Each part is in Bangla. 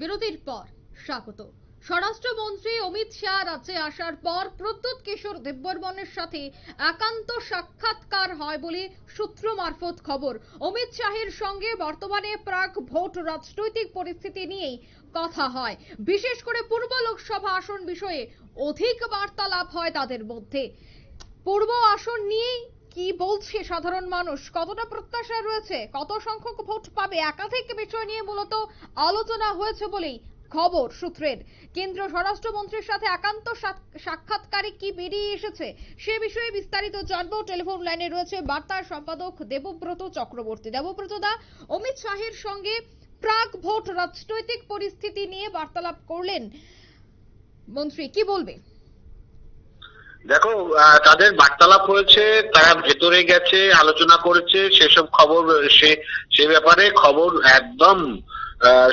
বিরতির পর স্বাগত। স্বরাষ্ট্রমন্ত্রী অমিত শাহ রাজ্যে আসার পর প্রদ্যুৎ কিশোর দেববর্মনের সাথে একান্ত সাক্ষাৎকার হয় বলে সূত্র মারফত খবর। অমিত শাহের সঙ্গে বর্তমানে প্রাক ভোট রাজনৈতিক পরিস্থিতি নিয়েই কথা হয়। বিশেষ করে পূর্ব লোকসভা আসন বিষয়ে অধিক বার্তালাপ হয় তাদের মধ্যে। পূর্ব আসন নিয়েই কি বলছে সাধারণ মানুষ? কতটা প্রত্যাশা রয়েছে? কত সংখ্যক ভোট পাবে? একাধিক বিষয় নিয়ে মূলত আলোচনা হয়েছে বলেই খবর সূত্রের। কেন্দ্র স্বরাষ্ট্রমন্ত্রীর সাথে একান্ত সাক- সাক্ষাৎকারে কি বেরিয়ে এসেছে সে বিষয়ে বিস্তারিত জানব। টেলিফোন লাইনে রয়েছে বার্তার সম্পাদক দেবব্রত চক্রবর্তী। দেবব্রত দা, অমিত শাহের সঙ্গে প্রাক ভোট রাজনৈতিক পরিস্থিতি নিয়ে বার্তালাপ করলেন মন্ত্রী। কি বলবে? দেখো তাদের বার্তালাপ হয়েছে তারা ভেতরে গেছে আলোচনা করেছে সেসব খবর সে সে ব্যাপারে খবর একদম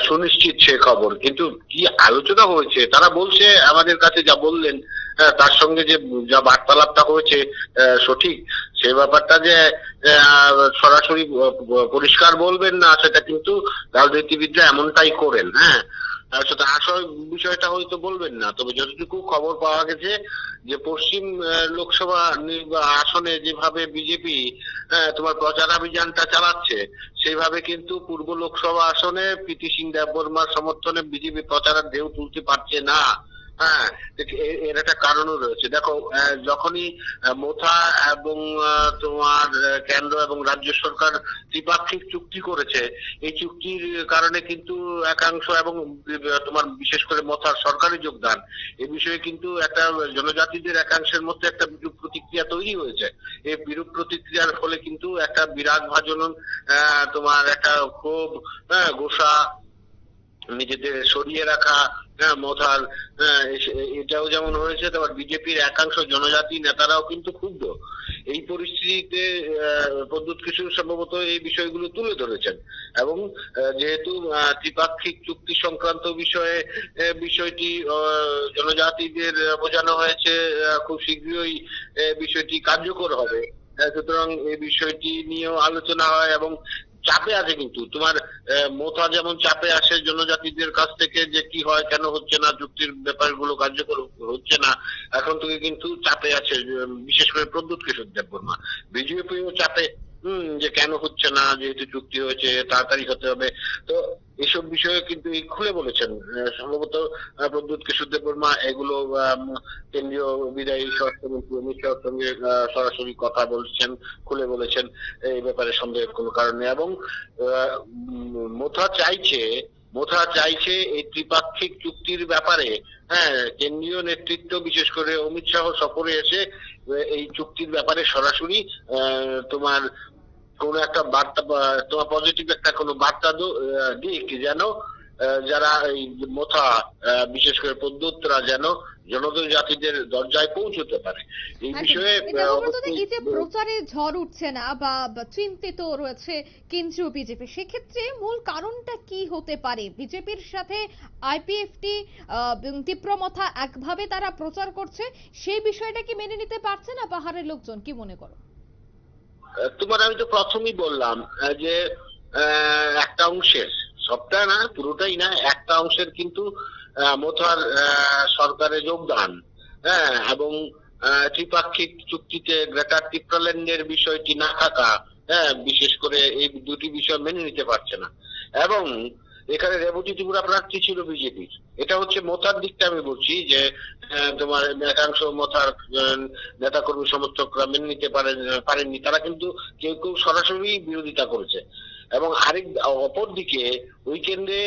সুনিশ্চিত সে খবর। কিন্তু কি আলোচনা হয়েছে? তারা বলছে আমাদের কাছে যা বললেন আহ, তার সঙ্গে যে যা বার্তালাপটা হয়েছে সঠিক সে ব্যাপারটা যে সরাসরি পরিষ্কার বলবেন না সেটা কিন্তু রাজনীতিবিদরা এমনটাই করেন হ্যাঁ। আসল বিষয়টা হয়তো বলবেন না, তবে যতটুকু খবর পাওয়া গেছে যে পশ্চিম লোকসভা আসনে যেভাবে বিজেপি তোমার প্রচারাভিযানটা চালাচ্ছে, সেইভাবে কিন্তু পূর্ব লোকসভা আসনে প্রীতি সিং দেববর্মার সমর্থনে বিজেপি প্রচারের ঢেউ তুলতে পারছে না। হ্যাঁ এর একটা কারণও রয়েছে। দেখো যখনই মোথা এবং তোমার কেন্দ্র এবং রাজ্য সরকার ত্রিপাক্ষিক চুক্তি করেছে এই চুক্তির কারণে কিন্তু একাংশ এবং তোমার বিশেষ করে মোথার সরকারি যোগদান এ বিষয়ে কিন্তু একটা জনজাতিদের একাংশের মধ্যে একটা বিরূপ প্রতিক্রিয়া তৈরি হয়েছে। এই বিরূপ প্রতিক্রিয়ার ফলে কিন্তু একটা বিরাট ভাজন তোমার একটা ক্ষোভ হ্যাঁ, গোসা নিজেদের সরিয়ে রাখা হ্যাঁ মথার হ্যাঁ, এটাও যেমন হয়েছে তোমার বিজেপির একাংশ জনজাতি নেতারাও কিন্তু ক্ষুব্ধ। এই পরিস্থিতিতে আহ, প্রদ্যুৎ কিশোর সম্ভবত এই বিষয়গুলো তুলে ধরেছেন। এবং যেহেতু ত্রিপাক্ষিক চুক্তি সংক্রান্ত বিষয়ে বিষয়টি জনজাতিদের বোঝানো হয়েছে খুব শীঘ্রই বিষয়টি কার্যকর হবে। সুতরাং এই বিষয়টি নিয়েও আলোচনা হয় এবং চাপে আছে কিন্তু। তোমার মোথা যেমন চাপে আসে জনজাতিদের কাছ থেকে যে কি হয়, কেন হচ্ছে না, চুক্তির ব্যাপারগুলো কার্যকর হচ্ছে না, এখন থেকে কিন্তু চাপে আছে বিশেষ করে প্রদ্যুৎ কিশোর দেব দেববর্মা। বিজেপিও চাপে, হম, যে কেন হচ্ছে না, যেহেতু চুক্তি হয়েছে, তাড়াতাড়ি হতে হবে। তো এসব বিষয়ে কিন্তু খুলে বলেছেন। সম্ভবত প্রদ্যুৎ কিশোর দেববর্মা এগুলো কেন্দ্রীয় বিদায়ী স্বরাষ্ট্রমন্ত্রী অমিত শাহের সঙ্গে সরাসরি কথা বলছেন, খুলে বলেছেন, এই ব্যাপারে সন্দেহের কোনো কারণ নেই। এবং মোথা চাইছে মোথা চাইছে এই ত্রিপাক্ষিক চুক্তির ব্যাপারে হ্যাঁ কেন্দ্রীয় নেতৃত্ব, বিশেষ করে অমিত শাহ সফরে এসে এই চুক্তির ব্যাপারে সরাসরি তোমার কোন একটা বার্তা তোমার পজিটিভ একটা কোনো বার্তা দিক যেন যারা এই মোথা বিশেষ করে প্রদ্যুৎরা যেন জনজাতিদের দরজায় পৌঁছতে পারে। এই বিষয়ে দেবব্রত অবশ্যই- এই যে প্রচারে ঝড় উঠছে না বা চিন্তিত রয়েছে কেন্দ্রীয় বিজেপি সেক্ষেত্রে মূল কারণটা কি হতে পারে? বিজেপির সাথে আইপিএফটি তীব্রমথা একভাবে তারা প্রচার করছে সেই বিষয়টা কি মেনে নিতে পারছে না পাহাড়ের লোকজন কি মনে করো? তোমার আমি তো প্রথমেই বললাম যে একটা অংশের সবটা না, পুরোটাই না, একটা অংশের কিন্তু মোথার সরকারে যোগদান হ্যাঁ এবং ত্রিপাক্ষিক চুক্তিতে গ্রেটার ত্রিপ্রাল্যান্ডের বিষয়টি না থাকা হ্যাঁ বিশেষ করে এই দুটি বিষয় মেনে নিতে পারছে না। এবং এখানে রেবতী ত্রিপুরা প্রার্থী ছিল বিজেপির? এটা হচ্ছে মোথার দিকটা আমি বলছি যে তোমার একাংশ মোথার নেতা কর্মী সমর্থকরা মেনে নিতে পারেন পারেননি। তারা কিন্তু কেউ কেউ সরাসরি বিরোধিতা করেছে। এবং আরেক অপর দিকে ওই কেন্দ্রে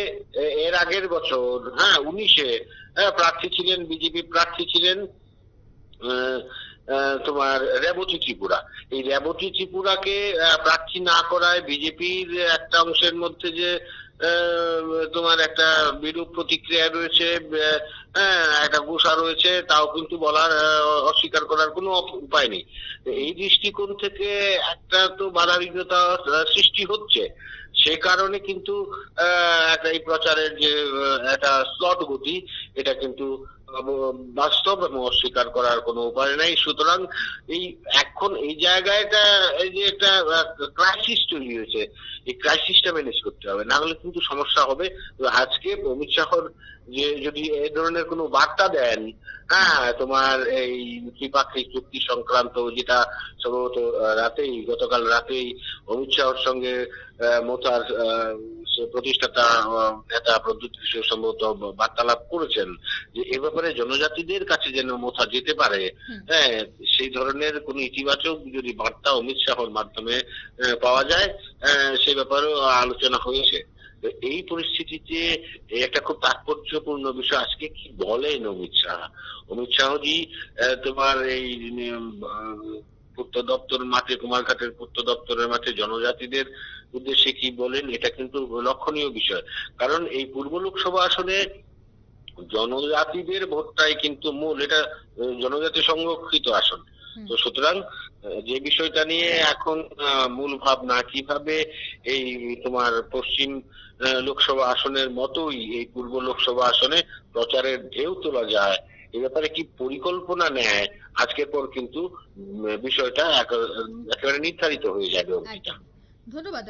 এর আগের বছর হ্যাঁ উনিশে প্রার্থী ছিলেন বিজেপি প্রার্থী ছিলেন তোমার রেবতী ত্রিপুরা। এই রেবতী ত্রিপুরাকে প্রার্থী না করায় বিজেপির একটা অংশের মধ্যে যে তোমার একটা বিরূপ প্রতিক্রিয়া রয়েছে হ্যাঁ, একটা গোসা রয়েছে তাও কিন্তু বলার অস্বীকার করার কোনো উপায় নেই। এই দৃষ্টিকোণ থেকে একটা তো বাধাবিঘ্নতা আহ, সৃষ্টি হচ্ছে। সে কারণে কিন্তু একটা এই প্রচারের যে একটা স্লট গতি এটা কিন্তু বাস্তব এবং অস্বীকার করার কোনো উপায় নেই। সুতরাং এই এখন এই জায়গাটা এই যে একটা ক্রাইসিস তৈরি হয়েছে এই ক্রাইসিসটা ম্যানেজ করতে হবে। না হলে কিন্তু সমস্যা হবে। আজকে অমিত শাহর যে যদি এ ধরনের কোনো বার্তা দেন হ্যাঁ তোমার এই ত্রিপাক্ষিক চুক্তি সংক্রান্ত যেটা সম্ভবত রাতেই গতকাল রাতেই অমিত শাহর সঙ্গে মোতার প্রতিষ্ঠাতা নেতা প্রদ্যুৎ কিশোর সম্ভবত বার্তালাপ করেছেন যে এ ব্যাপারে জনজাতিদের কাছে যেন মোথা যেতে পারে হ্যাঁ সেই ধরনের কোন ইতিবাচক যদি বার্তা অমিত শাহর মাধ্যমে পাওয়া যায় সে ব্যাপারেও আলোচনা হয়েছে। এই পরিস্থিতিতে একটা খুব তাৎপর্যপূর্ণ বিষয় আজকে কি বলেন অমিত শাহ? অমিত শাহজি তোমার এই পূর্ত দপ্তর মাঠে, কুমারঘাটের পূর্ত দপ্তরের মাঠে জনজাতিদের উদ্দেশ্যে কি বলেন? এটা কিন্তু লক্ষণীয় বিষয়। কারণ এই পূর্ব লোকসভা আসনে জনজাতিদের ভোটটাই কিন্তু মূল, এটা জনজাতি সংরক্ষিত আসন। তো সুতরাং যে বিষয়টা নিয়ে এখন মূল ভাবনা কীভাবে এই তোমার পশ্চিম লোকসভা আসনের মতোই এই পূর্ব লোকসভা আসনে প্রচারের ঢেউ তোলা যায় এ ব্যাপারে কি পরিকল্পনা নেয়? আজকের পর কিন্তু বিষয়টা একেবারে নির্ধারিত হয়ে যাবে ধন্যবাদ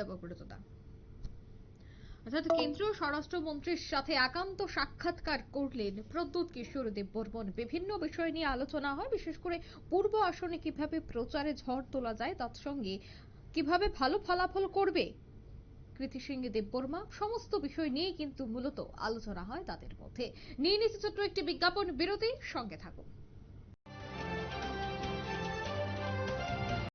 অর্থাৎ কেন্দ্রীয় স্বরাষ্ট্রমন্ত্রীর সাথে একান্ত সাক্ষাৎকার করলেন প্রদ্যুৎ কিশোর দেববর্মন। বিভিন্ন বিষয় নিয়ে আলোচনা হয়, বিশেষ করে পূর্ব আসনে কীভাবে প্রচারে ঝড় তোলা যায়, তার সঙ্গে কীভাবে ভালো ফলাফল করবে কৃতি সিং দেববর্মা, সমস্ত বিষয় নিয়ে কিন্তু মূলত আলোচনা হয় তাদের মধ্যে। নিয়ে নিচ্ছে ছোট্ট একটি বিজ্ঞাপন বিরতি সঙ্গে থাকুন।